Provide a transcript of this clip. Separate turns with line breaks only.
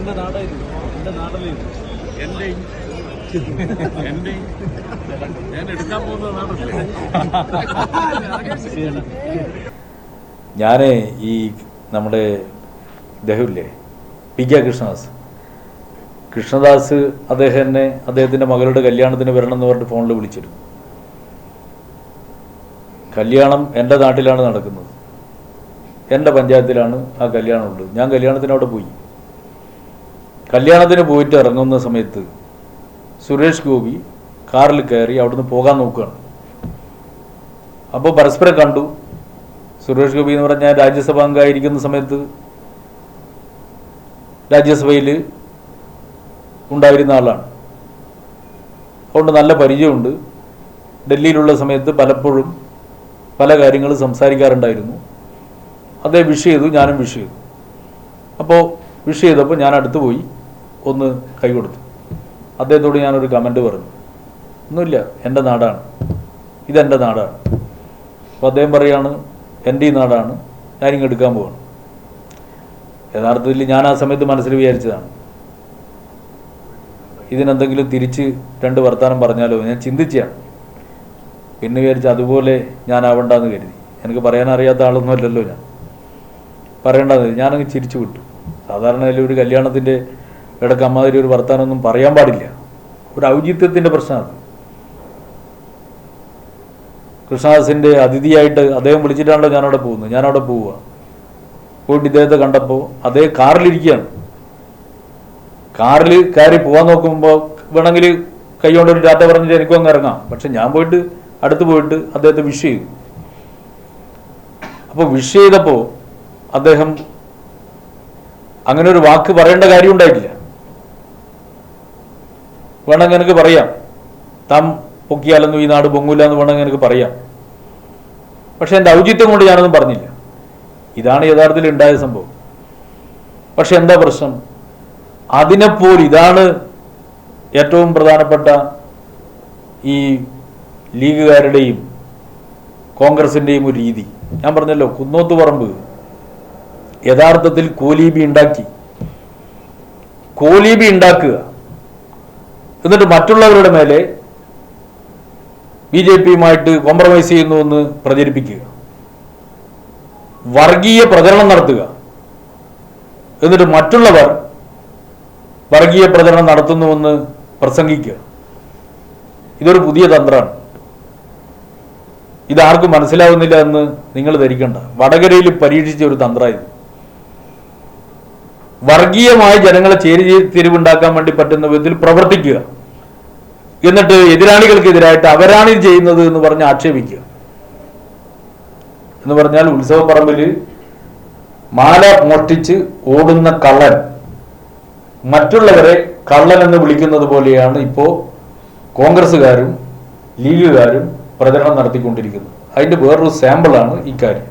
എന്റെ നാടായിരുന്നു. എന്റെ നാട്ടിലായിരുന്നു
എന്റെ എന്റെ ഞാൻ എടുക്കാൻ പോകുന്ന നാടല്ലേ?
ഞാൻ ഈ നമ്മുടെ ഇദ്ദേഹമില്ലേ പി കെ കൃഷ്ണദാസ്. കൃഷ്ണദാസ് അദ്ദേഹം എന്നെ അദ്ദേഹത്തിന്റെ മകളുടെ കല്യാണത്തിന് വരണം എന്ന് പറഞ്ഞിട്ട് ഫോണിൽ വിളിച്ചിരുന്നു. കല്യാണം എന്റെ നാട്ടിലാണ് നടക്കുന്നത്. എന്റെ പഞ്ചായത്തിലാണ് ആ കല്യാണം ഉള്ളത് ഞാൻ കല്യാണത്തിന് അവിടെ പോയി. കല്യാണത്തിന് പോയിട്ട് ഇറങ്ങുന്ന സമയത്ത് സുരേഷ് ഗോപി കാറിൽ കയറി അവിടുന്ന് പോകാൻ നോക്കുകയാണ്. അപ്പോൾ പരസ്പരം കണ്ടു. സുരേഷ് ഗോപി എന്ന് പറഞ്ഞാൽ രാജ്യസഭ അംഗമായിരിക്കുന്ന സമയത്ത് രാജ്യസഭയിൽ ഉണ്ടായിരുന്ന ആളാണ്. അതുകൊണ്ട് നല്ല പരിചയമുണ്ട്. ഡൽഹിയിലുള്ള സമയത്ത് പലപ്പോഴും പല കാര്യങ്ങളും സംസാരിക്കാറുണ്ടായിരുന്നു. അതേ വിഷ് ചെയ്തു ഞാനും വിഷ് ചെയ്തു. അപ്പോൾ വിഷ് ചെയ്തപ്പോൾ ഞാൻ അടുത്ത് പോയി. ഒന്ന് കൈ കൊടുത്തു അദ്ദേഹത്തോട് ഞാനൊരു കമന്റ് പറഞ്ഞു. ഒന്നുമില്ല എന്റെ നാടാണ്. ഇതെന്റെ നാടാണ്. അപ്പോൾ അദ്ദേഹം പറയാണ് എന്റെ ഈ നാടാണ്. ഞാനിങ്ങ് എടുക്കാൻ പോവാണ്. യഥാർത്ഥത്തിൽ ഞാൻ ആ സമയത്ത് മനസ്സിൽ വിചാരിച്ചതാണ്. ഇതിനെന്തെങ്കിലും തിരിച്ച് രണ്ട് വർത്തമാനം പറഞ്ഞാലോ? ഞാൻ ചിന്തിച്ചാണ് പിന്നെ വിചാരിച്ച് അതുപോലെ ഞാൻ ആവണ്ടെന്ന് കരുതി. എനിക്ക് പറയാൻ അറിയാത്ത ആളൊന്നും അല്ലല്ലോ ഞാൻ. പറയേണ്ടത് ഞാനങ്ങ് ചിരിച്ചു വിട്ടു. സാധാരണ ഒരു കല്യാണത്തിന്റെ ഇടയ്ക്ക് അമ്മാതിരി ഒരു വർത്തമാനമൊന്നും പറയാൻ പാടില്ല. ഒരു ഔചിത്യത്തിന്റെ പ്രശ്നമാണ് കൃഷ്ണദാസിന്റെ അതിഥിയായിട്ട് അദ്ദേഹം വിളിച്ചിട്ടാണല്ലോ ഞാനവിടെ പോകുന്നത്. ഞാനവിടെ പോവുക. പോയിട്ട് ഇദ്ദേഹത്തെ കണ്ടപ്പോൾ അതേ കാറിലിരിക്കുകയാണ്. കാറിൽ കയറി പോകാൻ നോക്കുമ്പോൾ വേണമെങ്കിൽ കൈകൊണ്ട് ഒരു ടാറ്റ പറഞ്ഞിട്ട് എനിക്കും അങ്ങ് ഇറങ്ങാം. പക്ഷെ ഞാൻ പോയിട്ട് അടുത്ത് പോയിട്ട് അദ്ദേഹത്തെ വിഷ് ചെയ്തു. അപ്പോൾ വിഷ് ചെയ്തപ്പോൾ അദ്ദേഹം അങ്ങനെ ഒരു വാക്ക് പറയേണ്ട കാര്യം ഉണ്ടായിട്ടില്ല വേണമെങ്കിൽ എനിക്ക് പറയാം. താൻ പൊക്കിയാലൊന്നും ഈ നാട് പൊങ്ങൂല എന്ന് വേണമെങ്കിൽ എനിക്ക് പറയാം. പക്ഷെ എന്റെ ഔചിത്യം കൊണ്ട് ഞാനൊന്നും പറഞ്ഞില്ല. ഇതാണ് യഥാർത്ഥത്തിൽ ഉണ്ടായ സംഭവം. പക്ഷെ എന്താ പ്രശ്നം? അതിനെപ്പോൾ ഇതാണ് ഏറ്റവും പ്രധാനപ്പെട്ട ഈ ലീഗുകാരുടെയും കോൺഗ്രസിന്റെയും ഒരു രീതി. ഞാൻ പറഞ്ഞല്ലോ കുന്നോത്ത് പറമ്പ് യഥാർത്ഥത്തിൽ കോലീബി ഉണ്ടാക്കി. കോലീബി ഉണ്ടാക്കുക. എന്നിട്ട് മറ്റുള്ളവരുടെ മേലെ ബി ജെ പിയുമായിട്ട് കോംപ്രമൈസ് ചെയ്യുന്നു എന്ന് പ്രചരിപ്പിക്കുക. വർഗീയ പ്രചരണം നടത്തുക. എന്നിട്ട് മറ്റുള്ളവർ വർഗീയ പ്രചരണം നടത്തുന്നുവെന്ന് പ്രസംഗിക്കുക. ഇതൊരു പുതിയ തന്ത്രമാണ്. ഇതാർക്കും മനസ്സിലാവുന്നില്ല എന്ന് നിങ്ങൾ ധരിക്കണ്ട. വടകരയിൽ പരീക്ഷിച്ച ഒരു തന്ത്രമായിരുന്നു. വർഗീയമായി ജനങ്ങളെ ചേരി തിരിവുണ്ടാക്കാൻ വേണ്ടി പറ്റുന്ന വിധത്തിൽ പ്രവർത്തിക്കുക. എന്നിട്ട് എതിരാളികൾക്കെതിരായിട്ട് അവരാണ് ഇത് ചെയ്യുന്നത് എന്ന് പറഞ്ഞ് ആക്ഷേപിക്കുക. എന്ന് പറഞ്ഞാൽ ഉത്സവപ്പറമ്പിൽ മാല മോഷ്ടിച്ച് ഓടുന്ന കള്ളൻ. മറ്റുള്ളവരെ കള്ളൻ എന്ന് വിളിക്കുന്നത് പോലെയാണ് ഇപ്പോൾ കോൺഗ്രസ്സുകാരും ലീഗുകാരും പ്രചരണം നടത്തിക്കൊണ്ടിരിക്കുന്നത്. അതിന്റെ വേറൊരു സാമ്പിളാണ് ഇക്കാര്യം.